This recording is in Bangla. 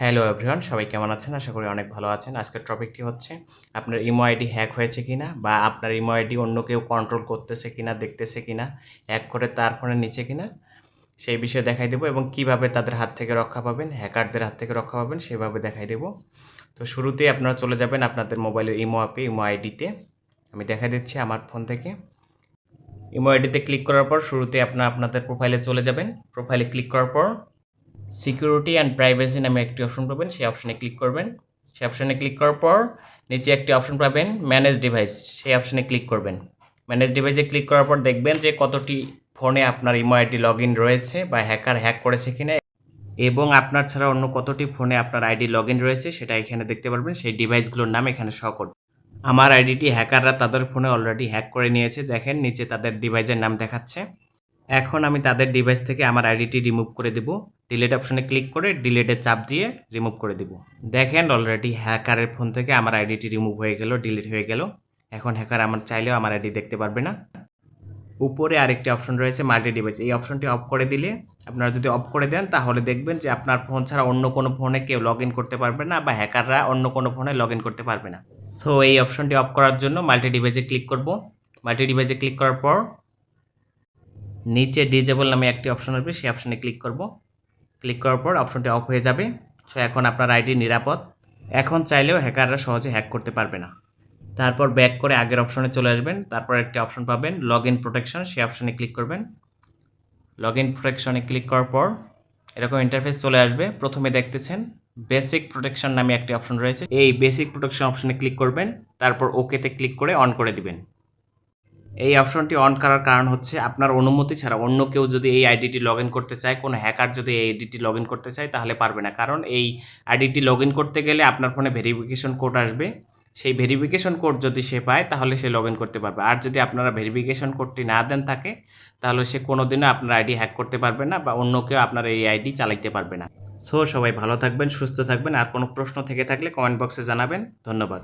হ্যালো এভরিওয়ান সবাই কেমন আছেন? আশা করি অনেক ভালো আছেন। আজকের টপিকটি হচ্ছে, আপনার ইমো আইডি হ্যাক হয়েছে কি না বা আপনার ইমো আইডি অন্য কেউ কন্ট্রোল করতেছে কি না দেখতেছে কি না হ্যাক করে তার ফোনের নিচে কি না সেই বিষয়ে দেখাই দেবো এবং কীভাবে তাদের হাত থেকে রক্ষা পাবেন, হ্যাকারদের হাত থেকে রক্ষা পাবেন, সেভাবে দেখাই দেবো। তো শুরুতেই আপনারা চলে যাবেন আপনাদের মোবাইলের ইমো অ্যাপে ইমো আইডিতে। আমি দেখাই দিচ্ছি আমার ফোন থেকে। ইমো আইডিতে ক্লিক করার পর শুরুতে আপনার আপনাদের প্রোফাইলে চলে যাবেন। প্রোফাইলে ক্লিক করার পর সিকিউরিটি অ্যান্ড প্রাইভেসি নামে একটি অপশন পাবেন। সেই অপশনে ক্লিক করবেন। সেই অপশনে ক্লিক করার পর নিচে একটি অপশন পাবেন ম্যানেজ ডিভাইস সেই অপশনে ক্লিক করবেন। ম্যানেজ ডিভাইসে ক্লিক করার পর দেখবেন যে কতটি ফোনে আপনার ইমো আইডি লগ ইন রয়েছে বা হ্যাকার হ্যাক করেছে কিনা। এবং আপনার ছাড়া অন্য কতটি ফোনে আপনার আইডি লগ ইন রয়েছে সেটা এখানে দেখতে পারবেন। সেই ডিভাইসগুলোর নাম এখানে শো আমার আইডিটি হ্যাকাররা তাদের ফোনে অলরেডি হ্যাক করে নিয়েছে। দেখেন, নিচে তাদের ডিভাইসের নাম দেখাচ্ছে। এখন আমি তাদের ডিভাইস থেকে আমার আইডিটি রিমুভ করে দেব। ডিলেট অপশনে ক্লিক করে ডিলেটে চাপ দিয়ে রিমুভ করে দেব। দেখেন অলরেডি হ্যাকারের ফোন থেকে আমার আইডিটি রিমুভ হয়ে গেল ডিলিট হয়ে গেল। এখন হ্যাকার আমার চাইলেও আমার আইডি দেখতে পারবে না। উপরে আরেকটি অপশন রয়েছে মাল্টি ডিভাইস এই অপশনটি অফ করে দিলে আপনারা যদি অফ করে দেন, তাহলে দেখবেন যে আপনার ফোন ছাড়া অন্য কোনো ফোনে কেউ লগ ইন করতে পারবে না বা হ্যাকাররা অন্য কোনো ফোনে লগ ইন করতে পারবে না। সো এই অপশনটি অফ করার জন্য মাল্টি ডিভাইসে ক্লিক করব। মাল্টি ডিভাইসে ক্লিক করার পর নিচে ডিজেবল নামে একটি অপশন আসবে, সেই অপশনে ক্লিক করব। ক্লিক করার পর অপশনটি অফ হয়ে যাবে। সো এখন আপনার আইডি নিরাপদ। এখন চাইলেও হ্যাকাররা সহজে হ্যাক করতে পারবে না। তারপর ব্যাক করে আগের অপশনে চলে আসবেন। তারপর একটি অপশন পাবেন লগ ইন প্রোটেকশন। সেই অপশনে ক্লিক করবেন। লগ ইন প্রোটেকশনে ক্লিক করার পর এরকম ইন্টারফেস চলে আসবে। প্রথমে দেখতেছেন বেসিক প্রোটেকশন নামে একটি অপশন রয়েছে। এই বেসিক প্রোটেকশন অপশনে ক্লিক করবেন। তারপর ওকেতে ক্লিক করে অন করে দিবেন। এই অপশনটি অন করার কারণ হচ্ছে আপনার অনুমতি ছাড়া অন্য কেউ যদি এই আইডিটি লগ করতে চায়, কোনো হ্যাকার যদি এই আইডিটি লগ করতে চায়, তাহলে পারবে না। কারণ এই আইডিটি লগ করতে গেলে আপনার ফোনে ভেরিফিকেশন কোড আসবে। সেই ভেরিফিকেশন কোড যদি সে পায়, তাহলে সে লগ করতে পারবে। আর যদি আপনারা ভেরিফিকেশন কোডটি না দেন তাকে তাহলে সে কোনো দিনও আপনার আইডি হ্যাক করতে পারবে না বা অন্য কেউ আপনার এই আইডি চালাইতে পারবে না। সো সবাই ভালো থাকবেন, সুস্থ থাকবেন। আর কোনো প্রশ্ন থেকে থাকলে কমেন্ট বক্সে জানাবেন। ধন্যবাদ।